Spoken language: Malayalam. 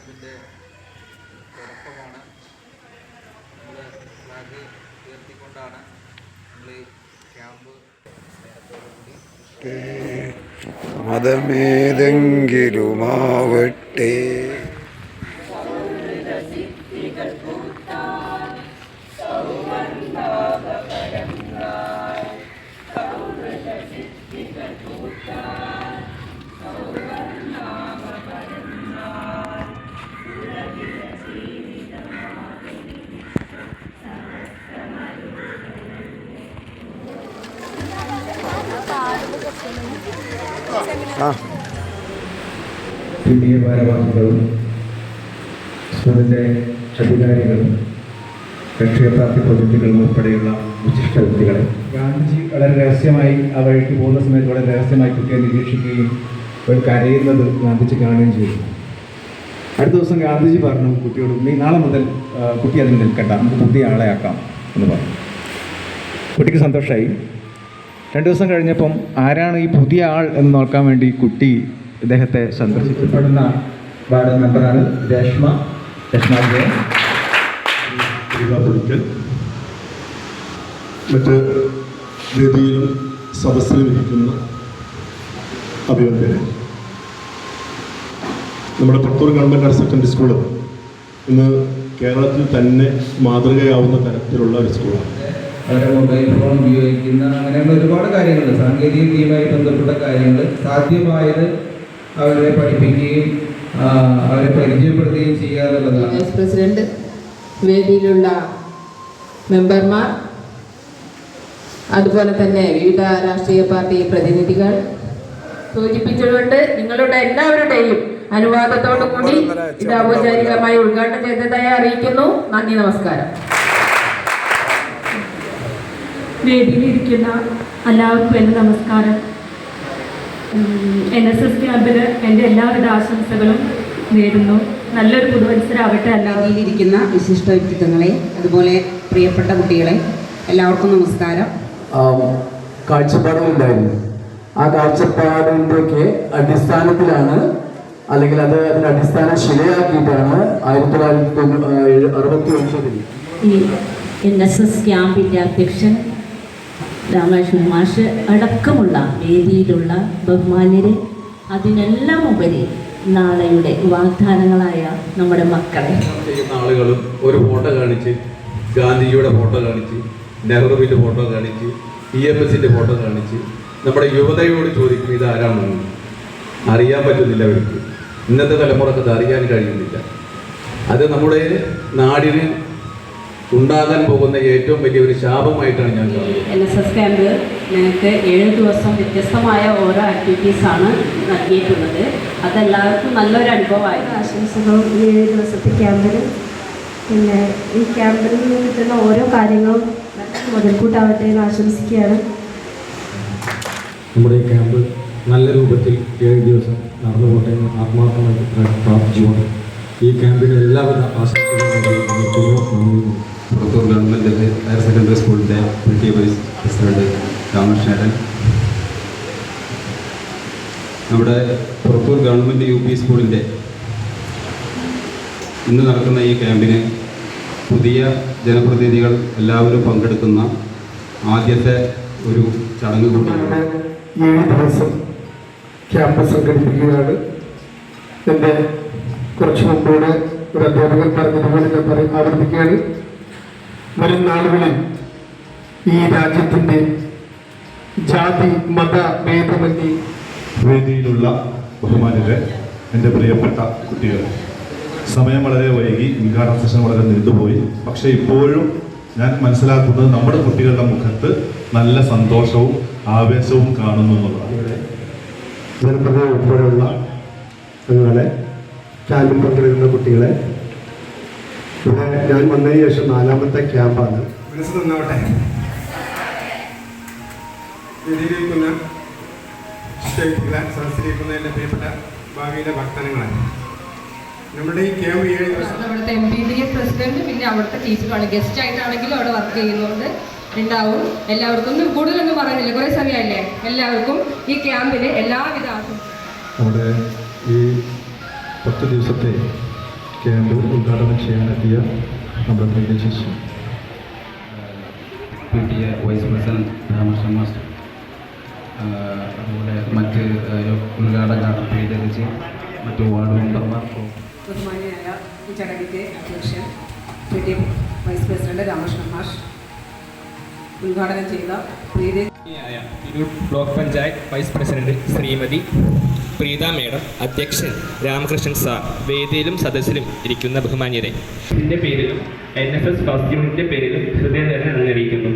ക്യാമ്പിന്റെ തുടക്കമാണ്. നമ്മൾ ഫ്ലാഗ് ഉയർത്തിക്കൊണ്ടാണ് നമ്മൾ ഈ ക്യാമ്പ് മതമേതെങ്കിലുമാവട്ടെ. എ ഭാരവാഹികളും സ്കൂളിന്റെ അധികാരികളും രാഷ്ട്രീയ പാർട്ടി പ്രതിനിധികളും ഉൾപ്പെടെയുള്ള വിശിഷ്ട വ്യക്തികളെ. ഗാന്ധിജി വളരെ രഹസ്യമായി ആ വഴിക്ക് പോകുന്ന സമയത്ത് വളരെ രഹസ്യമായി കുട്ടിയെ നിരീക്ഷിക്കുകയും ഒരു കരയുന്നത് ഗാന്ധിജി കാണുകയും ചെയ്തു. അടുത്ത ദിവസം ഗാന്ധിജി പറഞ്ഞു കുട്ടിയോട് നീ നാളെ മുതൽ കുട്ടി അതിൽ നിൽക്കണ്ട നമുക്ക് പുതിയ ആളെ ആക്കാം എന്ന് പറഞ്ഞു. കുട്ടിക്ക് സന്തോഷമായി രണ്ട് ദിവസം കഴിഞ്ഞപ്പം ആരാണ് ഈ പുതിയ ആൾ എന്ന് നോക്കാൻ വേണ്ടി കുട്ടി ഇദ്ദേഹത്തെ സന്ദർശിക്കപ്പെടുന്ന വാർഡ് മെമ്പറാണ് രേഷ്മ. രേഷ്മ മറ്റ് വേദിയിലും സദസ്സിലും ഇരിക്കുന്ന അഭിഭാഷകരെ നമ്മുടെ Puthur government higher secondary school ഇന്ന് കേരളത്തിൽ തന്നെ മാതൃകയാവുന്ന തരത്തിലുള്ള ഒരു സ്കൂളാണ്. അവരെ മൊബൈൽ ഫോൺ ഉപയോഗിക്കുന്ന അങ്ങനെയുള്ള ഒരുപാട് കാര്യങ്ങൾ സാങ്കേതിക വിദ്യയുമായി ബന്ധപ്പെട്ട കാര്യങ്ങൾ സാധ്യമായത് അവരെ പഠിപ്പിക്കുകയും അവരെ പരിചയപ്പെടുത്തുകയും ചെയ്യുക എന്നുള്ളതാണ്. വൈസ് പ്രസിഡന്റ് വേദിയിലുള്ള മെമ്പർമാർ അതുപോലെ തന്നെ വിവിധ രാഷ്ട്രീയ പാർട്ടി പ്രതിനിധികൾ. സൂചിപ്പിച്ചുകൊണ്ട് നിങ്ങളുടെ എല്ലാവരുടെയും അനുവാദത്തോടു കൂടി ഇത് ഔപചാരികമായി ഉദ്ഘാടനം ചെയ്തതായി അറിയിക്കുന്നു. നന്ദി നമസ്കാരം. വേദിയിലിരിക്കുന്ന എല്ലാവർക്കും എന്റെ നമസ്കാരം. എൻ എസ് എസ് ക്യാമ്പിന് എന്റെ എല്ലാവിധ ആശംസകളും നേരുന്നു. നല്ലൊരു പുതുവത്സരാവട്ടെ എല്ലാവരും ഇരിക്കുന്ന വിശിഷ്ട വ്യക്തിത്വങ്ങളെ അതുപോലെ പ്രിയപ്പെട്ട കുട്ടികളെ എല്ലാവർക്കും നമസ്കാരം. കാഴ്ചപ്പാടുകളുണ്ടായിരുന്നു. ആ കാഴ്ചപ്പാടിന്റെയൊക്കെ അടിസ്ഥാനത്തിലാണ് അല്ലെങ്കിൽ അത് അതിന്റെ അടിസ്ഥാന ശിലയാക്കിയിട്ടാണ് ആയിരത്തി തൊള്ളായിരത്തി അറുപത്തി ഒൻപതിൽ. ഈ എൻ എസ് എസ് ക്യാമ്പിന്റെ അധ്യക്ഷൻ രാമകൃഷ്ണൻ മാഷ് അടക്കമുള്ള വേദിയിലുള്ള ബഹുമാന്യരെ അതിനെല്ലാം ഉപരി നാളെയുടെ വാഗ്ദാനങ്ങളായ നമ്മുടെ മക്കളെ. ആളുകളും ഒരു ഫോട്ടോ കാണിച്ച് ഗാന്ധിജിയുടെ ഫോട്ടോ കാണിച്ച് നെഹ്റുവിന്റെ ഫോട്ടോ കാണിച്ച് ഇ എം എസിന്റെ ഫോട്ടോ കാണിച്ച് നമ്മുടെ യുവതയോട് ചോദിക്കും ഇത് ആരാണെന്ന് അറിയാൻ പറ്റുന്നില്ല അവർക്ക്. ഇന്നത്തെ തലമുറയ്ക്ക് അത് അറിയാൻ കഴിയുന്നില്ല. അത് നമ്മുടെ നാടിന് ഉണ്ടാകാൻ പോകുന്ന ഏറ്റവും വലിയ ഒരു ശാപമായിട്ടാണ് ഞാൻ കാണുന്നത്. എൻ എസ് എസ് ക്യാമ്പ് ഞങ്ങൾക്ക് ഏഴ് ദിവസം വ്യത്യസ്തമായ ഓരോ ആക്ടിവിറ്റീസാണ് നൽകിയിട്ടുള്ളത്. അതെല്ലാവർക്കും നല്ലൊരു അനുഭവമായി. ആശംസകളും ഈ ഏഴ് ദിവസത്തെ ക്യാമ്പിന് പിന്നെ ഈ ക്യാമ്പിൽ നിന്ന് കിട്ടുന്ന ഓരോ കാര്യങ്ങളും മുതൽക്കൂട്ടാവട്ടെ എന്ന് ആശംസിക്കുകയാണ്. നമ്മുടെ ഈ ക്യാമ്പ് നല്ല രൂപത്തിൽ ഏഴ് ദിവസം നടന്നു പോട്ടെ എന്ന് ആത്മാർത്ഥമായി പ്രാർത്ഥിച്ചുകൊണ്ട് ഈ ക്യാമ്പിന് എല്ലാവിധ ആശംസകളും സെക്കൻഡറി സ്കൂളിന്റെ P T vice president Ramakrishnan നമ്മുടെ പുറത്തൂർ ഗവൺമെന്റ് യു പി സ്കൂളിന്റെ ഇന്ന് നടക്കുന്ന ഈ ക്യാമ്പിന് പുതിയ ജനപ്രതിനിധികൾ എല്ലാവരും പങ്കെടുക്കുന്ന ആദ്യത്തെ ഒരു ചടങ്ങ് കൂടിയാണ്. ഏഴ് ദിവസം ക്യാമ്പ് സംഘടിപ്പിക്കുകയാണ്. എന്റെ കുറച്ച് മുമ്പോടെ ഒരു അധ്യാപകൻ പറഞ്ഞതുപോലെ ഞാൻ പറയും ആവർത്തിക്കുകയാണ് വരും നാളുകളിൽ ഈ രാജ്യത്തിന്റെ ജാതി മത ഭേദമന്യേ വേദിയിലുള്ള ബഹുമാനിലെ എന്റെ പ്രിയപ്പെട്ട കുട്ടികൾ സമയം വളരെ വൈകി ഉദ്ഘാടന സെഷൻ വളരെ നീണ്ടുപോയി. പക്ഷേ ഇപ്പോഴും ഞാൻ മനസ്സിലാക്കുന്നത് നമ്മുടെ കുട്ടികളുടെ മുഖത്ത് നല്ല സന്തോഷവും ആവേശവും കാണുന്നു എന്നുള്ളതാണ്. ജനപ്രതി ഉൾപ്പെടെയുള്ള അതുപോലെ ക്യാമ്പിൽ പങ്കെടുക്കുന്ന കുട്ടികളെ ഇവിടെ ഞാൻ വന്നതിന് ശേഷം നാലാമത്തെ ക്യാമ്പാണ്. മനസ്സ് നന്നാവട്ടെ വ്യക്തികളെ സദസ്സിലിരിക്കുന്ന എന്റെ പ്രിയപ്പെട്ട ഭാവിയിലെ ഭക്തനങ്ങളെ നമ്മുടെ ഈ ക്യാമ്പ് ഏഴ് അവിടുത്തെ M P D A president പിന്നെ അവിടുത്തെ ടീച്ചറാണ് ഗസ്റ്റ് ആയിട്ടാണെങ്കിലും അവിടെ വർക്ക് ചെയ്യുന്നുണ്ട്. ഉണ്ടാവും. എല്ലാവർക്കും ഒന്നും കൂടുതലൊന്നും പറയുന്നില്ല കുറേ സമയമല്ലേ എല്ലാവർക്കും ഈ ക്യാമ്പിന് എല്ലാവിധ നമ്മുടെ ഈ പത്ത് ദിവസത്തെ ക്യാമ്പ് ഉദ്ഘാടനം ചെയ്യാനെത്തിയ നമ്മുടെ പ്രിയ ശിശു P T A vice president Ramakrishnan master. അതുപോലെ മറ്റ് ഉദ്ഘാടക പീഡരിച്ച് മറ്റു വാർഡ് മെമ്പർമാർ ബഹുമാനിയായ ഈ ചടങ്ങിന്റെ അധ്യക്ഷൻ P T vice president Ramakrishnan മാഷ് ഉദ്ഘാടനം ചെയ്ത Preethi Tirur block panchayat vice president Shrimati Preetha madam അധ്യക്ഷൻ രാമകൃഷ്ണൻ സാർ വേദിയിലും സദസ്സിലും ഇരിക്കുന്ന ബഹുമാന്യരെ. ഇതിന്റെ പേരിലും എൻ എഫ് എസ് ഫസ്റ്റ് യൂണിറ്റിന്റെ പേരിലും ഹൃദയം തന്നെ നന്ദി അറിയിക്കുന്നു